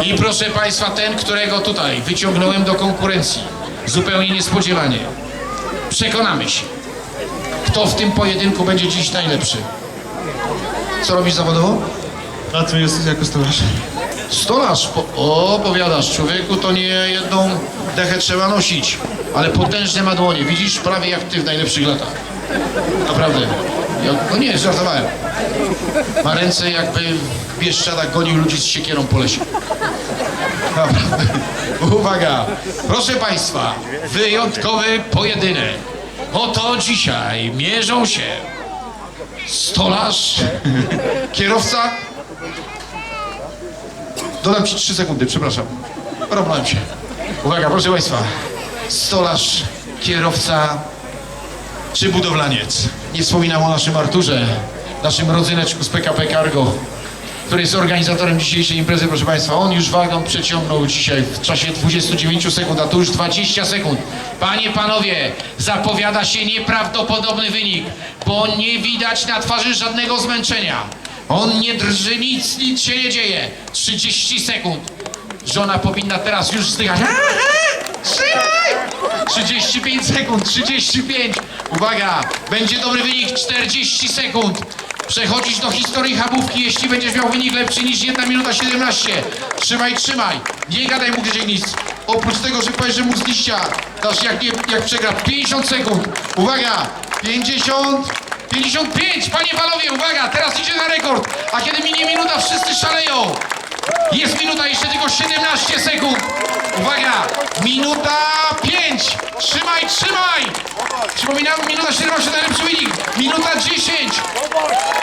I proszę Państwa, ten, którego tutaj wyciągnąłem do konkurencji, zupełnie niespodziewanie. Przekonamy się, kto w tym pojedynku będzie dziś najlepszy. Co robisz zawodowo? Pracuję jest jako stolarz. Stolarz, po, o, powiadasz, człowieku, to nie jedną dechę trzeba nosić, ale potężne ma dłonie, widzisz, prawie jak ty w najlepszych latach. Naprawdę. No nie, żartowałem. Ma ręce jakby w Bieszczadach gonił ludzi z siekierą po lesie. Naprawdę. Uwaga, proszę Państwa, wyjątkowy pojedynek. Oto dzisiaj mierzą się stolarz, kierowca Dodam ci 3 sekundy, przepraszam. Problem się. Uwaga, proszę Państwa. Stolarz, kierowca czy budowlaniec. Nie wspominam o naszym Arturze, naszym rodzyneczku z PKP Cargo, który jest organizatorem dzisiejszej imprezy, proszę Państwa. On już wagą przeciągnął dzisiaj w czasie 29 sekund, a tu już 20 sekund. Panie, panowie, zapowiada się nieprawdopodobny wynik, bo nie widać na twarzy żadnego zmęczenia. On nie drży, nic, nic się nie dzieje. 30 sekund. Żona powinna teraz już zdychać. Trzymaj! 35 sekund, 35. Uwaga, będzie dobry wynik, 40 sekund. Przechodzisz do historii chabówki, jeśli będziesz miał wynik lepszy niż 1 minuta 17. Trzymaj, trzymaj. Nie gadaj mu gdzieś nic. Oprócz tego, że powiesz, że mu z liścia dasz jak, jak przegra. 50 sekund. Uwaga, 50, 55. Panie panowie, uwaga, teraz idzie na rekord. A kiedy minie minuta, wszyscy szaleją. Jest minuta, jeszcze tylko 17 sekund. Uwaga, minuta 5. Trzymaj, trzymaj. Przypominam, minuta 17 najlepszy wynik. Minuta 10.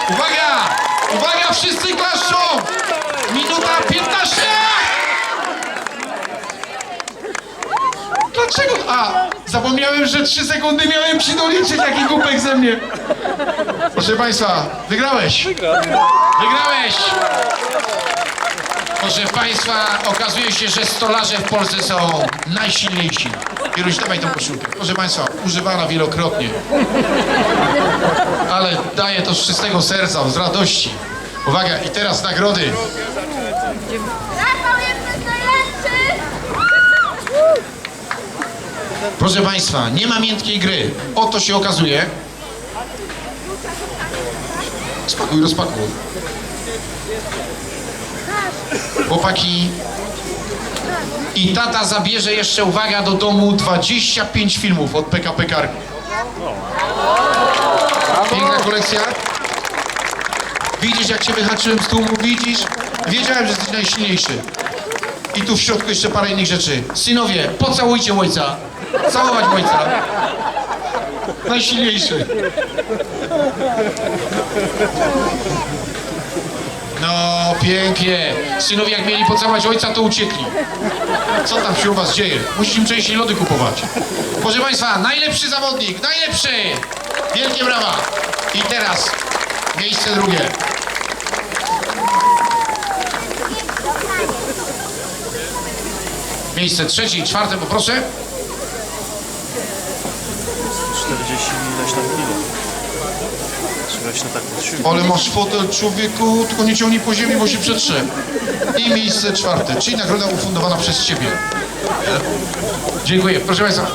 Uwaga, uwaga, wszyscy klaszczą. Minuta 15. Dlaczego? A, zapomniałem, że 3 sekundy miałem ci doliczyć, jaki głupek ze mnie. Proszę Państwa, wygrałeś. Wygrałeś. Proszę Państwa, okazuje się, że stolarze w Polsce są najsilniejsi. Kieruś, dawaj tą koszulkę. Proszę Państwa, używana wielokrotnie. Ale daję to z czystego serca, z radości. Uwaga, i teraz nagrody. Proszę Państwa, nie ma miękkiej gry. Oto się okazuje. Spakuj, rozpakuj. Chłopaki. I tata zabierze jeszcze, uwaga, do domu 25 filmów od PKP Cargo. Piękna kolekcja. Widzisz, jak się wyhaczyłem z tłumu? Widzisz? Wiedziałem, że jesteś najsilniejszy. I tu w środku jeszcze parę innych rzeczy. Synowie, pocałujcie ojca. Całować ojca. Najsilniejszy. No, pięknie. Synowie jak mieli pocałować ojca, to uciekli. Co tam się u was dzieje? Musisz im częściej lody kupować. Proszę Państwa, najlepszy zawodnik, najlepszy! Wielkie brawa. I teraz miejsce drugie. Miejsce trzecie i czwarte, poproszę. 40 ileś tam kilo. Się tak. Ale masz fotel człowieku, tylko nie ciągnij po ziemi, bo się przetrze. I miejsce czwarte, czyli nagroda ufundowana przez Ciebie. Dziękuję. Proszę Państwa.